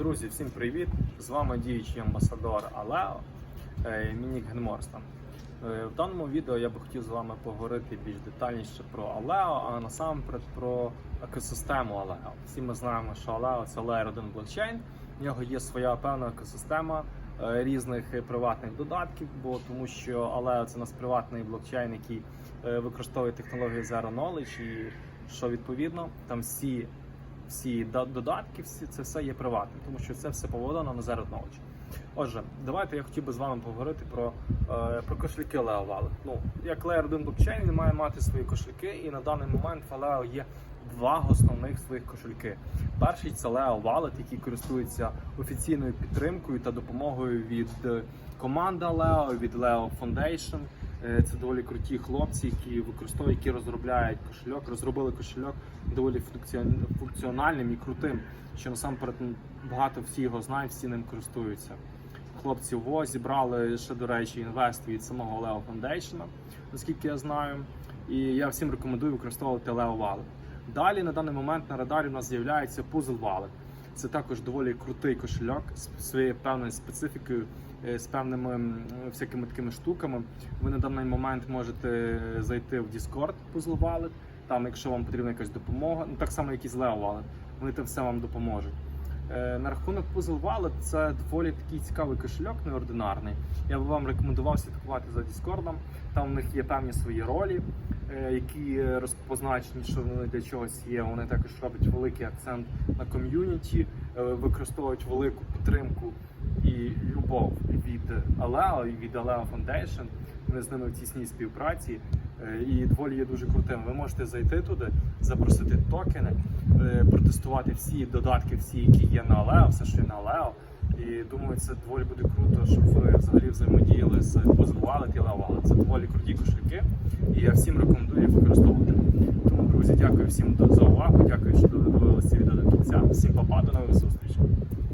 Друзі, всім привіт! З вами діючий амбасадор Алео е, Мінік Генморстон. Е, В даному відео я би хотів з вами поговорити більш детальніше про Алео, а насамперед про екосистему Алео. Всі ми знаємо, що Алео це Layer 1 блокчейн. В нього є своя певна екосистема е, різних приватних додатків, бо тому що Aleo це у нас приватний блокчейн, який використовує технологію Zero Knowledge, і що відповідно там всі всі до- додатки, всі це все є приватним, тому що це все поводано на Zero Knowledge. Отже, давайте я хотів би з вами поговорити про, е, про кошельки Leo Wallet. Ну, як Layer 1 блокчейн, він має мати свої кошельки, і на даний момент в Aleo є два основних своїх кошельки. Перший це Leo Wallet, який користується офіційною підтримкою та допомогою від е, команди Leo, від Leo Foundation. Е, Це доволі круті хлопці, які використовують, які розробляють кошельок, розробили кошельок доволі функціон- функціональним і крутим, що насамперед багато всі його знають, всі ним користуються. Хлопці ВО зібрали ще, до речі, інвест від самого Leo Foundation, наскільки я знаю. І я всім рекомендую використовувати Leo Wallet. Далі на даний момент на радарі у нас з'являється Puzzle Wallet. Це також доволі крутий кошельок з своєю певною специфікою, е, з певними всякими такими штуками. Ви на даний момент можете зайти в Discord Puzzle Wallet, там, якщо вам потрібна якась допомога, ну так само, як і з Leo Wallet, вони там все вам допоможуть. Е, На рахунок Puzzle Wallet це доволі такий цікавий кошельок, неординарний. Я би вам рекомендував слідкувати за Discord. Там в них є певні свої ролі, які розпозначені, що вони для чогось є. Вони також роблять великий акцент на ком'юніті, е, використовують велику підтримку і любов від Aleo і від Aleo Foundation. Вони з ними в тісній співпраці е, і доволі є дуже крутим. Ви можете зайти туди, запросити токени, е, протестувати всі додатки, всі, які є на Aleo, все, що є на Aleo. І думаю, це доволі буде круто, щоб ви взагалі взаємодіяли з Puzzle І Leo Це доволі круті кошельки, і я всім рекомендую їх використовувати. Тому, друзі, дякую всім за увагу. Дякую, що додивилися відео до кінця. Всім па-па, до нових зустрічей.